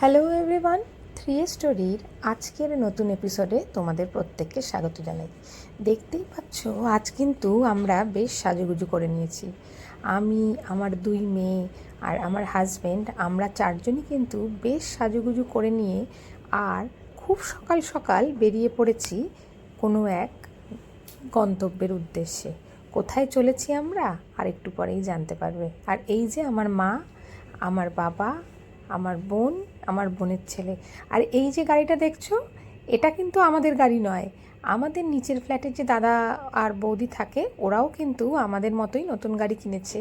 Hello everyone three স্টোরির আজকের নতুন এপিসোডে তোমাদের প্রত্যেককে স্বাগত জানাই। দেখতেই পাচ্ছ, আজ কিন্তু আমরা বেশ সাজুগুজু করে নিয়েছি। আমি, আমার দুই মেয়ে আর আমার হাজব্যান্ড আমরা চারজনই কিন্তু বেশ সাজুগুজু করে নিয়ে আর খুব সকাল সকাল বেরিয়ে পড়েছি কোনো এক গন্তব্যের উদ্দেশ্যে। কোথায় চলেছি আমরা? আর একটু পরেই জানতে পারবে। আর এই যে আমার মা, আমার বাবা, আমার বোন আমার বোনের ছেলে। আর এই যে গাড়িটা দেখছ, এটা কিন্তু আমাদের গাড়ি নয়। আমাদের নিচের ফ্ল্যাটের যে দাদা আর বৌদি থাকে, ওরাও কিন্তু আমাদের মতোই নতুন গাড়ি কিনেছে।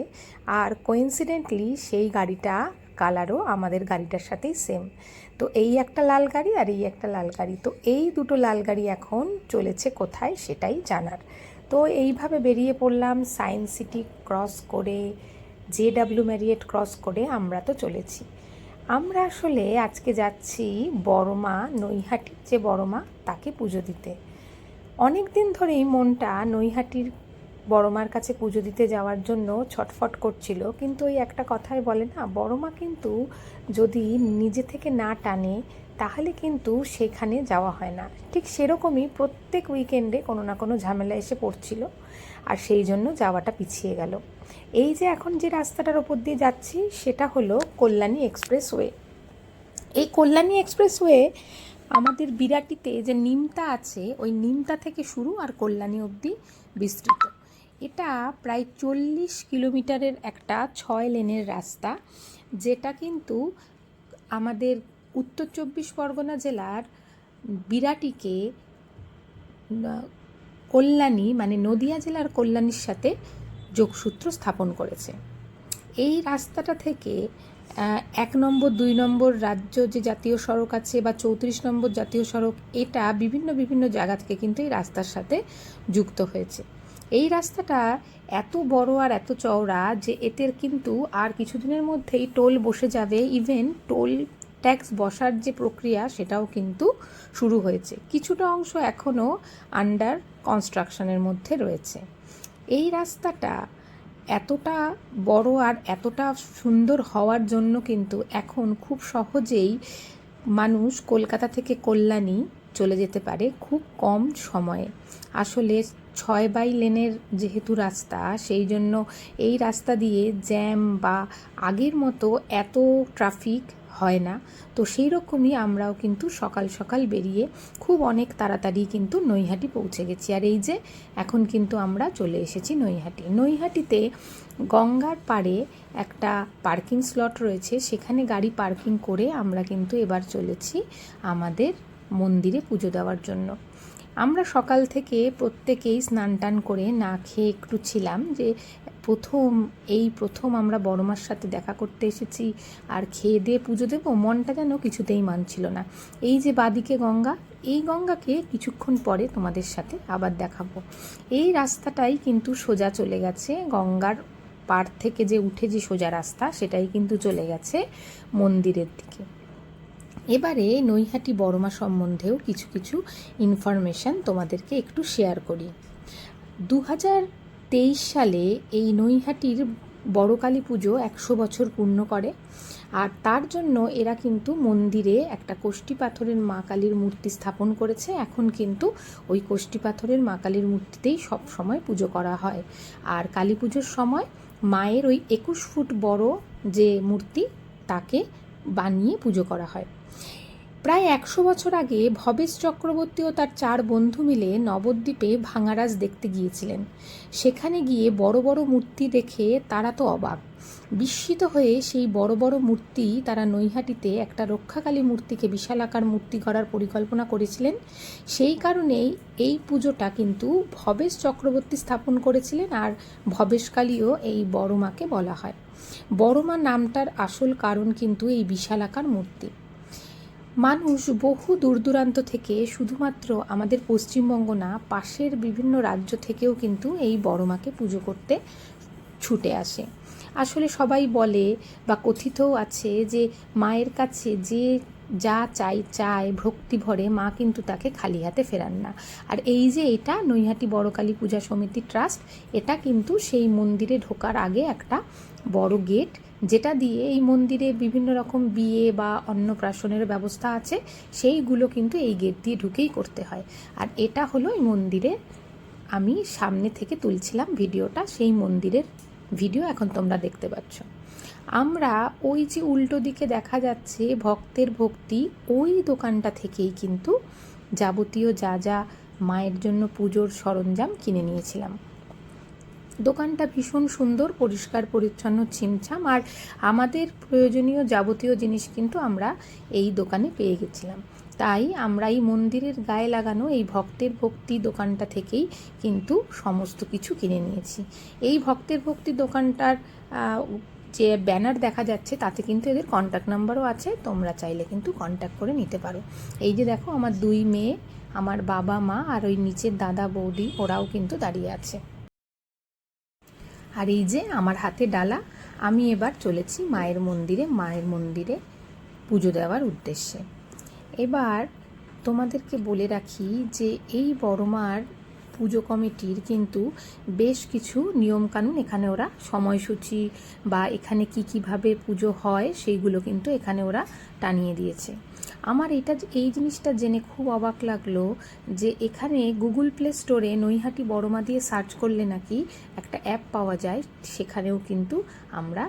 আর কোইন্সিডেন্টলি সেই গাড়িটা, কালারও আমাদের গাড়িটার সাথেই সেম তো এই একটা লাল গাড়ি আর এই একটা লাল গাড়ি। তো এই দুটো লাল গাড়ি এখন চলেছে কোথায় সেটাই জানার। তো এইভাবে বেরিয়ে পড়লাম সায়েন্স সিটি ক্রস করে, জে ডাব্লিউ ম্যারিয়েট ক্রস করে আমরা তো চলেছি। আমরা আসলে আজকে যাচ্ছি বড়মা নৈহাটির যে বড়মা তাকে পুজো দিতে। অনেক দিন ধরেই মনটা নৈহাটির বড়মার কাছে পুজো দিতে যাওয়ার জন্য ছটফট করছিল, কিন্তু ওই একটা কথাই বলে না বড়মা কিন্তু যদি নিজে থেকে না টানে, তাহলে কিন্তু সেখানে যাওয়া হয় না। ঠিক সেরকমই প্রত্যেক উইকেন্ডে কোনো না কোনো ঝামেলা এসে পড়ছিল, আর সেই জন্য যাওয়াটা পিছিয়ে গেল। এই যে এখন যে রাস্তাটার ওপর দিয়ে যাচ্ছি, সেটা হলো কল্যাণী এক্সপ্রেসওয়ে। এই কল্যাণী এক্সপ্রেসওয়ে আমাদের বিরাটিতে যে নিমতা আছে, ওই নিমতা থেকে শুরু আর কল্যাণী অবধি বিস্তৃত। এটা প্রায় চল্লিশ কিলোমিটারের একটা ছয় লেনের রাস্তা, যেটা কিন্তু আমাদের উত্তর চব্বিশ পরগনা জেলার বিরাটিকে কল্যাণী মানে নদিয়া জেলার কল্যাণীর সাথে যোগসূত্র স্থাপন করেছে। এই রাস্তাটা থেকে এক নম্বর, দুই নম্বর রাজ্য যে জাতীয় সড়ক আছে বা চৌত্রিশ নম্বর জাতীয় সড়ক, এটা বিভিন্ন বিভিন্ন জায়গা থেকে কিন্তু এই রাস্তার সাথে যুক্ত হয়েছে। এই রাস্তাটা এত বড় আর এত চওড়া যে এতে কিন্তু আর কিছুদিনের মধ্যেই টোল বসে যাবে। ইভেন টোল ট্যাক্স বসার যে প্রক্রিয়া, সেটাও কিন্তু শুরু হয়েছে। কিছুটা অংশ এখনও আন্ডার কনস্ট্রাকশনের মধ্যে রয়েছে। এই রাস্তাটা এতটা বড় আর এতটা সুন্দর হওয়ার জন্য কিন্তু এখন খুব সহজেই মানুষ কলকাতা থেকে কল্যাণী চলে যেতে পারে খুব কম সময়ে। আসলে ছয় বাই লেনের যেহেতু রাস্তা, সেই জন্য এই রাস্তা দিয়ে জ্যাম বা আগের মতো এত ট্রাফিক হয় না। তো সেই রকমই আমরাও কিন্তু সকাল সকাল বেরিয়ে খুব অনেক তাড়াতাড়ি কিন্তু নৈহাটি পৌঁছে গেছি। আর এই যে এখন কিন্তু আমরা চলে এসেছি নৈহাটি। নৈহাটিতে গঙ্গার পাড়ে একটা পার্কিং স্লট রয়েছে। সেখানে গাড়ি পার্কিং করে আমরা কিন্তু এবার চলেছি আমাদের মন্দিরে পুজো দেওয়ার জন্য। আমরা সকাল থেকে প্রত্যেকেই স্নান টান করে না খেয়ে একটু ছিলাম যে প্রথম, এই প্রথম আমরা বড়মার সাথে দেখা করতে এসেছি আর খেয়ে দিয়ে পুজো দেবো, মনটা যেন কিছুতেই মানছিল না। এই যে বাদিকে গঙ্গা, এই গঙ্গাকে কিছুক্ষণ পরে তোমাদের সাথে আবার দেখাবো। এই রাস্তাটাই কিন্তু সোজা চলে গেছে, গঙ্গার পাড় থেকে যে উঠে যে সোজা রাস্তা, সেটাই কিন্তু চলে গেছে মন্দিরের দিকে। এবারে নৈহাটি বড়মা সম্বন্ধেও কিছু কিছু ইনফরমেশান তোমাদেরকে একটু শেয়ার করি। দু তেইশ সালে এই নৈহাটির বড় কালী পুজো একশো বছর পূর্ণ করে আর তার জন্য এরা কিন্তু মন্দিরে একটা কোষ্টি পাথরের মা কালীর মূর্তি স্থাপন করেছে। এখন কিন্তু ওই কোষ্টি পাথরের মা কালীর মূর্তিতেই সব সময় পুজো করা হয়। আর কালী পুজোর সময় মায়ের ওই একুশ ফুট বড় যে মূর্তি, তাকে বানিয়ে পুজো করা হয়। প্রায় একশো বছর আগে ভবেশ চক্রবর্তী ও তার চার বন্ধু মিলে নবদ্বীপে ভাঙারাজ দেখতে গিয়েছিলেন। সেখানে গিয়ে বড় বড় মূর্তি দেখে তারা তো অবাক। বিস্মিত হয়ে সেই বড় বড় মূর্তি তারা নৈহাটিতে একটা রক্ষাকালী মূর্তিকে বিশালাকার মূর্তি করার পরিকল্পনা করেছিলেন। সেই কারণেই এই পুজোটা কিন্তু ভবেশ চক্রবর্তী স্থাপন করেছিলেন আর ভবেশকালীও এই বড়মাকে বলা হয়। বড়মা নামটার আসল কারণ কিন্তু এই বিশালাকার মূর্তি। মানুষ বহু দূর দূরান্ত থেকে শুধুমাত্র আমাদের পশ্চিমবঙ্গ না, পাশের বিভিন্ন রাজ্য থেকেও কিন্তু এই বড় মাকে পুজো করতে ছুটে আসে। আসলে সবাই বলে বা কথিতও আছে যে, মায়ের কাছে যে যা চাই চায়, ভক্তি ভরে মা কিন্তু তাকে খালি হাতে ফেরান না। আর এই যে এটা, নৈহাটি বড়কালী পূজা সমিতি ট্রাস্ট, এটা কিন্তু সেই মন্দিরে ঢোকার আগে একটা বড় গেট যেটা দিয়ে এই মন্দিরে বিভিন্ন রকম বিয়ে বা অন্নপ্রাশনের ব্যবস্থা আছে, সেইগুলো কিন্তু এই গেট দিয়ে ঢুকেই করতে হয়। আর এটা হলো এই মন্দিরে আমি সামনে থেকে তুলছিলাম ভিডিওটা, সেই মন্দিরের ভিডিও এখন তোমরা দেখতে পাচ্ছ। আমরা ওই যে উল্টো দিকে দেখা যাচ্ছে ভক্তের ভক্তি, ওই দোকানটা থেকেই কিন্তু যাবতীয় যা যা মায়ের জন্য পুজোর সরঞ্জাম কিনে নিয়েছিলাম। দোকানটা ভীষণ সুন্দর, পরিষ্কার, পরিচ্ছন্ন, ছিমছাম আর আমাদের প্রয়োজনীয় যাবতীয় জিনিস কিন্তু আমরা এই দোকানে পেয়ে গেছিলাম। তাই আমরা এই মন্দিরের গায়ে লাগানো এই ভক্তের ভক্তি দোকানটা থেকেই কিন্তু সমস্ত কিছু কিনে নিয়েছি। এই ভক্তের ভক্তি দোকানটার যে ব্যানার দেখা যাচ্ছে তাতে কিন্তু এদের কন্ট্যাক্ট নাম্বারও আছে, তোমরা চাইলে কিন্তু কন্ট্যাক্ট করে নিতে পারো। এই যে দেখো, আমার দুই মেয়ে, আমার বাবা মা আর ওই নিচের দাদা বৌদি, ওরাও কিন্তু দাঁড়িয়ে আছে। আর এই যে আমার হাতে ডালা, আমি এবার চলেছি মায়ের মন্দিরে মায়ের মন্দিরে পুজো দেওয়ার উদ্দেশ্যে। এবার তোমাদেরকে বলে রাখি যে এই বড়মার পুজো কমিটির কিন্তু বেশ কিছু নিয়মকানুন এখানে ওরা সময়সূচি বা এখানে কি কীভাবে পুজো হয়, সেইগুলো কিন্তু এখানে ওরা টানিয়ে দিয়েছে। আমার এটা এই জিনিসটা জেনে খুব অবাক লাগল যে এখানে গুগল প্লে স্টোরে নৈহাটি বড়মা দিয়ে সার্চ করলে নাকি একটা অ্যাপ পাওয়া যায়। সেখানেও কিন্তু আমরা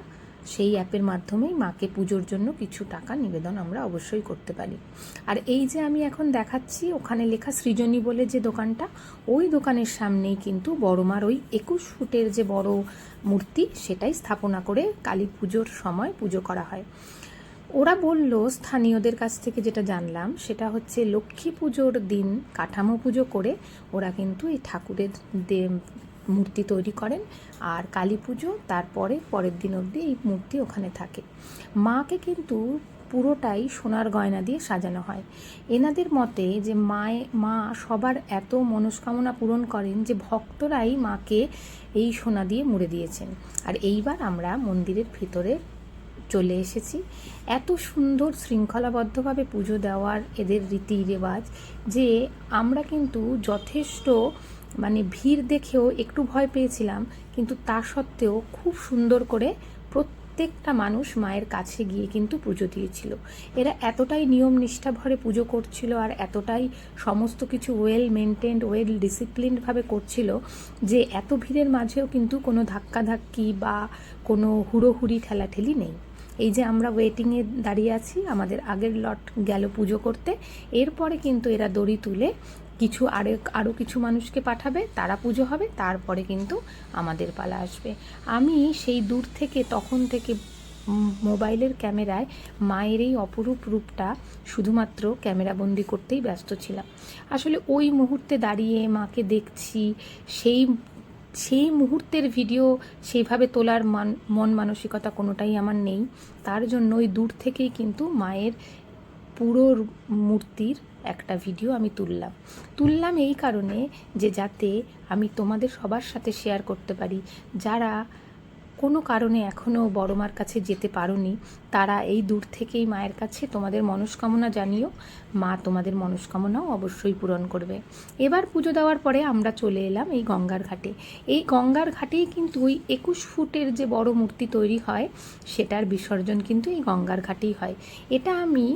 সেই অ্যাপের মাধ্যমেই মাকে পুজোর জন্য কিছু টাকা নিবেদন আমরা অবশ্যই করতে পারি। আর এই যে আমি এখন দেখাচ্ছি, ওখানে লেখা সৃজনী বলে যে দোকানটা, ওই দোকানের সামনেই কিন্তু বড়মার ওই একুশ ফুটের যে বড় মূর্তি, সেটাই স্থাপনা করে কালী পুজোর সময় পুজো করা হয়। ওরা বলল, স্থানীয়দের কাছ থেকে যেটা জানলাম, সেটা হচ্ছে লক্ষ্মী পুজোর দিন কাঠামো পুজো করে ওরা কিন্তু এই ঠাকুরের দে- মূর্তি তৈরি করেন আর কালী পুজো, তারপরে পরের দিন অবধি এই মূর্তি ওখানে থাকে। মাকে কিন্তু পুরোটাই সোনার গয়না দিয়ে সাজানো হয়। এনাদের মতে যে মায়ে, মা সবার এত মনস্কামনা পূরণ করেন যে ভক্তরাই মাকে এই সোনা দিয়ে মুড়ে দিয়েছেন। আর এইবার আমরা মন্দিরের ভিতরে চলে এসেছি। এত সুন্দর শৃঙ্খলাবদ্ধভাবে পুজো দেওয়ার এদের রীতি রেওয়াজ যে আমরা কিন্তু যথেষ্ট মানে ভিড় দেখেও একটু ভয় পেয়েছিলাম, কিন্তু তা সত্ত্বেও খুব সুন্দর করে প্রত্যেকটা মানুষ মায়ের কাছে গিয়ে কিন্তু পুজো দিয়েছিল। এরা এতটাই নিয়ম নিষ্ঠা ভরে পুজো করছিল আর এতটাই সমস্ত কিছু ওয়েল মেনটেন্ড ওয়েল ডিসিপ্লিনভাবে করছিল যে এত ভিড়ের মাঝেও কিন্তু কোনো ধাক্কাধাক্কি বা কোনো হুড়োহুড়ি ঠেলাঠেলি নেই। এই যে আমরা ওয়েটিংয়ে দাঁড়িয়ে আছি, আমাদের আগের লট গেল পুজো করতে। এরপরে কিন্তু এরা দড়ি তুলে কিছু আরও আরও কিছু মানুষকে পাঠাবে, তারা পুজো হবে, তারপরে কিন্তু আমাদের পালা আসবে। আমি সেই দূর থেকে, তখন থেকে মোবাইলের ক্যামেরায় মায়ের এই অপরূপ রূপটা শুধুমাত্র ক্যামেরাবন্দি করতেই ব্যস্ত ছিলাম। আসলে ওই মুহূর্তে দাঁড়িয়ে মাকে দেখছি, সেই সেই মুহূর্তের ভিডিও সেইভাবে তোলার মান, মন মানসিকতা কোনোটাই আমার নেই। তার জন্য ওই দূর থেকেই কিন্তু মায়ের পুরো মূর্তির একটা ভিডিও আমি তুললাম। তুললাম এই কারণে যে যাতে আমি তোমাদের সবার সাথে শেয়ার করতে পারি। যারা কোনো কারণে এখনও বড় মার কাছে যেতে পারোনি, তারা এই দূর থেকেই মায়ের কাছে তোমাদের মনস্কামনা জানিও। মা তোমাদের মনস্কামনাও অবশ্যই পূরণ করবে। এবার পুজো দেওয়ার পরে আমরা চলে এলাম এই গঙ্গার ঘাটে। এই গঙ্গার ঘাটেই কিন্তু ওই একুশ ফুটের যে বড় মূর্তি তৈরি হয়, সেটার বিসর্জন কিন্তু এই গঙ্গার ঘাটেই হয়। এটা আমি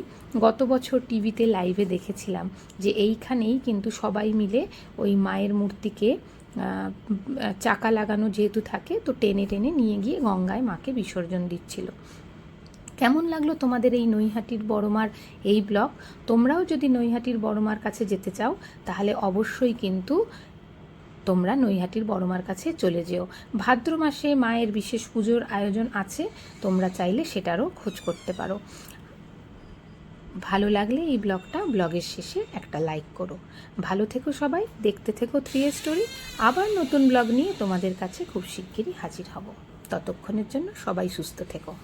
গত বছর টিভিতে লাইভে দেখেছিলাম যে এইখানেই কিন্তু সবাই মিলে ওই মায়ের মূর্তিকে চাকা লাগানো যেহেতু থাকে, তো টেনে টেনে নিয়ে গিয়ে গঙ্গায় মাকে বিসর্জন দিচ্ছিল। কেমন লাগল তোমাদের এই নৈহাটির বড়মার এই ব্লগ? তোমরাও যদি নৈহাটির বড়মার কাছে যেতে চাও, তাহলে অবশ্যই কিন্তু তোমরা নৈহাটির বড়মার কাছে চলে যেও। ভাদ্র মাসে মায়ের বিশেষ পুজোর আয়োজন আছে, তোমরা চাইলে সেটারও খোঁজ করতে পারো। ভালো লাগলে এই ব্লগটা ব্লগের শেষে একটা লাইক করো। ভালো থেকো সবাই, দেখতে থেকো থ্রি এ স্টোরি আবার নতুন ব্লগ নিয়ে তোমাদের কাছে খুব শিগগিরই হাজির হব। ততক্ষণের জন্য সবাই সুস্থ থেকো।